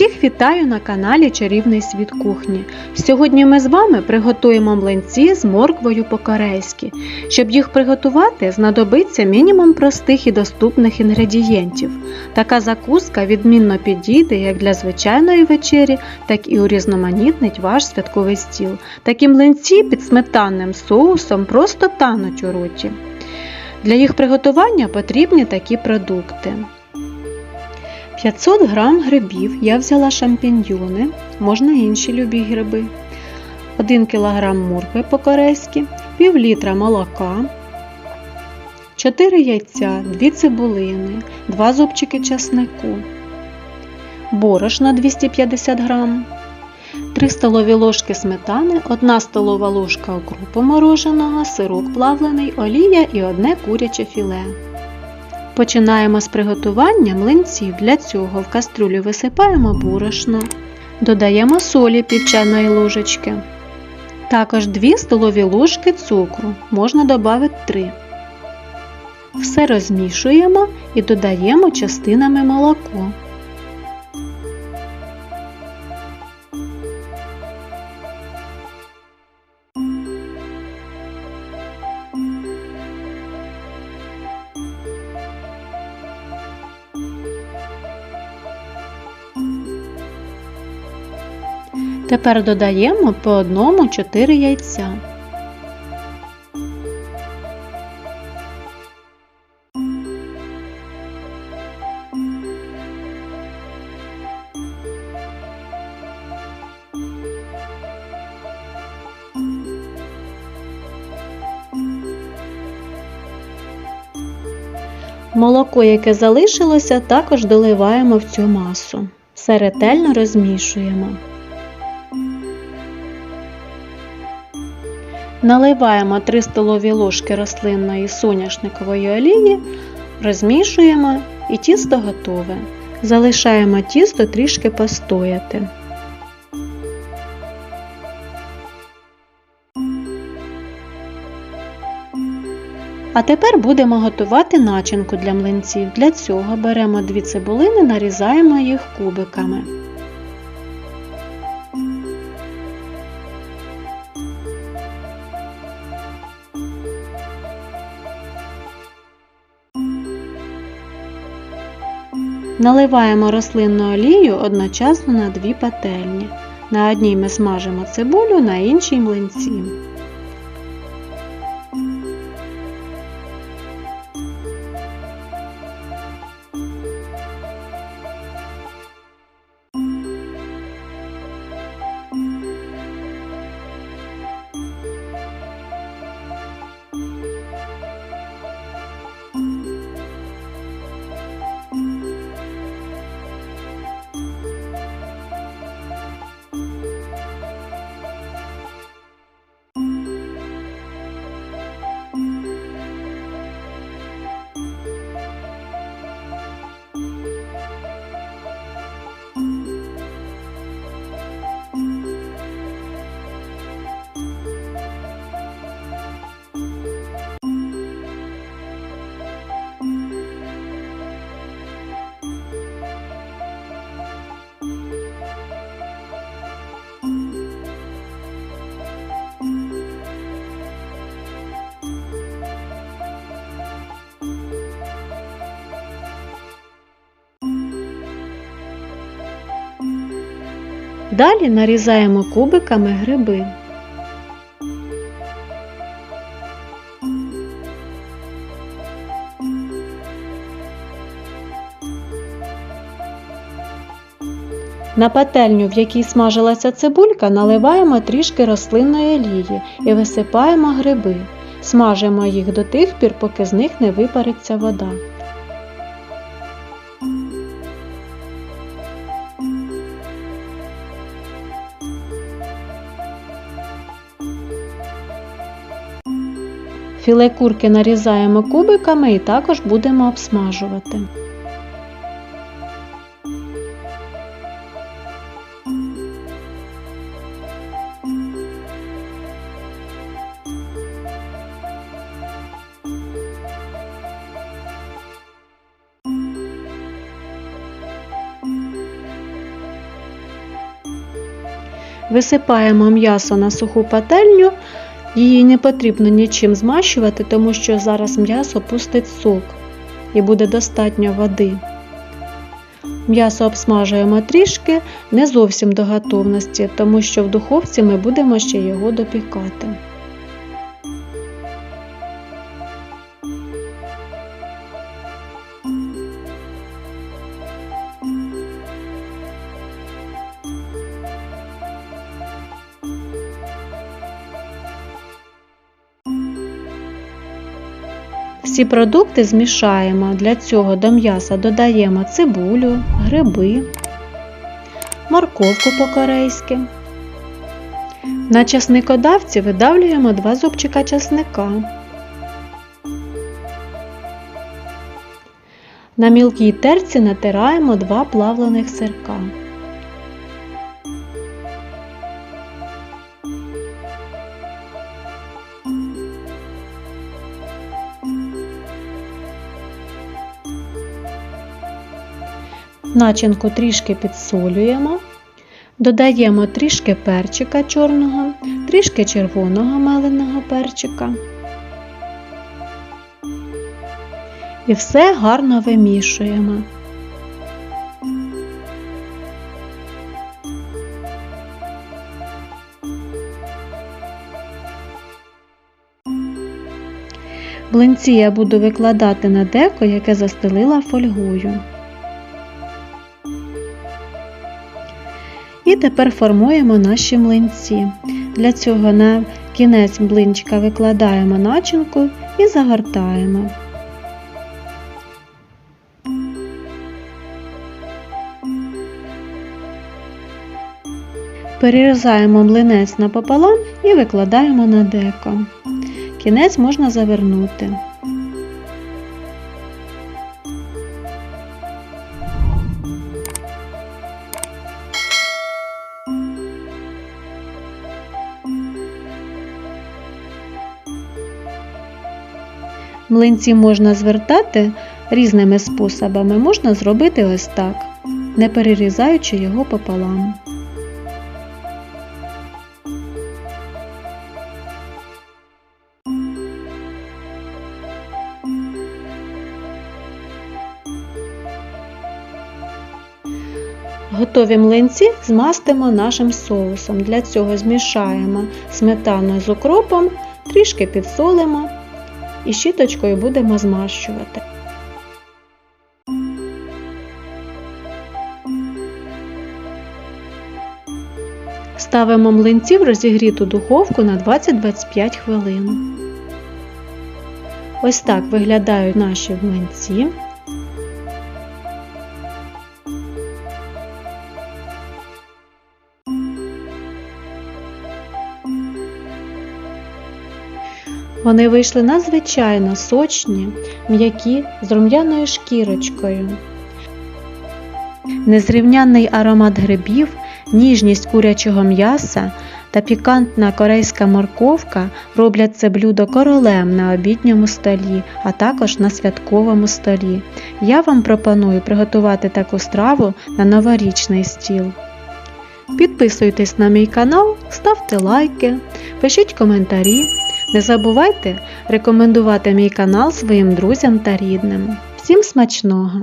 Усіх вітаю на каналі Чарівний світ кухні. Сьогодні ми з вами приготуємо млинці з морквою по-корейськи. Щоб їх приготувати, знадобиться мінімум простих і доступних інгредієнтів. Така закуска відмінно підійде як для звичайної вечері, так і урізноманітнить ваш святковий стіл. Такі млинці під сметанним соусом просто тануть у роті. Для їх приготування потрібні такі продукти. 500 грам грибів. Я взяла шампіньйони, можна інші любі гриби, 1 кг моркви по-корейськи, пів літра молока, 4 яйця, 2 цибулини, 2 зубчики часнику, борошна 250 грам, 3 столові ложки сметани, 1 столова ложка окропу мороженого, сирок плавлений, олія і одне куряче філе. Починаємо з приготування млинців. Для цього в кастрюлю висипаємо борошно, додаємо солі пів чайної ложечки. Також 2 столові ложки цукру, можна додати 3. Все розмішуємо і додаємо частинами молоко. Тепер додаємо по одному 4 яйця. Молоко, яке залишилося, також доливаємо в цю масу. Все ретельно розмішуємо. Наливаємо 3 столові ложки рослинної соняшникової олії, розмішуємо і тісто готове. Залишаємо тісто трішки постояти. А тепер будемо готувати начинку для млинців. Для цього беремо 2 цибулини, нарізаємо їх кубиками. Наливаємо рослинну олію одночасно на дві пательні. На одній ми смажимо цибулю, на іншій млинці. Далі нарізаємо кубиками гриби. На пательню, в якій смажилася цибулька, наливаємо трішки рослинної олії і висипаємо гриби. Смажимо їх до тих пір, поки з них не випариться вода. Філе курки нарізаємо кубиками і також будемо обсмажувати. Висипаємо м'ясо на суху пательню, її не потрібно нічим змащувати, тому що зараз м'ясо пустить сок і буде достатньо води. М'ясо обсмажуємо трішки, не зовсім до готовності, тому що в духовці ми будемо ще його допікати. Всі продукти змішаємо. Для цього до м'яса додаємо цибулю, гриби, морковку по-корейськи. На часникодавці видавлюємо 2 зубчика часника. На мілкій терці натираємо 2 плавлених сирка. Начинку трішки підсолюємо, додаємо трішки перчика чорного, трішки червоного меленого перчика. І все гарно вимішуємо. Блинці я буду викладати на деко, яке застелила фольгою. І тепер формуємо наші млинці. Для цього на кінець блинчика викладаємо начинку і загортаємо. Перерізаємо млинець напополам і викладаємо на деко. Кінець можна завернути. Млинці можна звертати різними способами. Можна зробити ось так, не перерізаючи його пополам. Готові млинці змастимо нашим соусом. Для цього змішаємо сметану з укропом, трішки підсолимо і щіточкою будемо змащувати. Ставимо млинці в розігріту духовку на 20-25 хвилин. Ось так виглядають наші млинці. Вони вийшли надзвичайно сочні, м'які з рум'яною шкірочкою. Незрівнянний аромат грибів, ніжність курячого м'яса та пікантна корейська морковка роблять це блюдо королем на обідньому столі, а також на святковому столі. Я вам пропоную приготувати таку страву на новорічний стіл. Підписуйтесь на мій канал, ставте лайки, пишіть коментарі. Не забувайте рекомендувати мій канал своїм друзям та рідним. Всім смачного!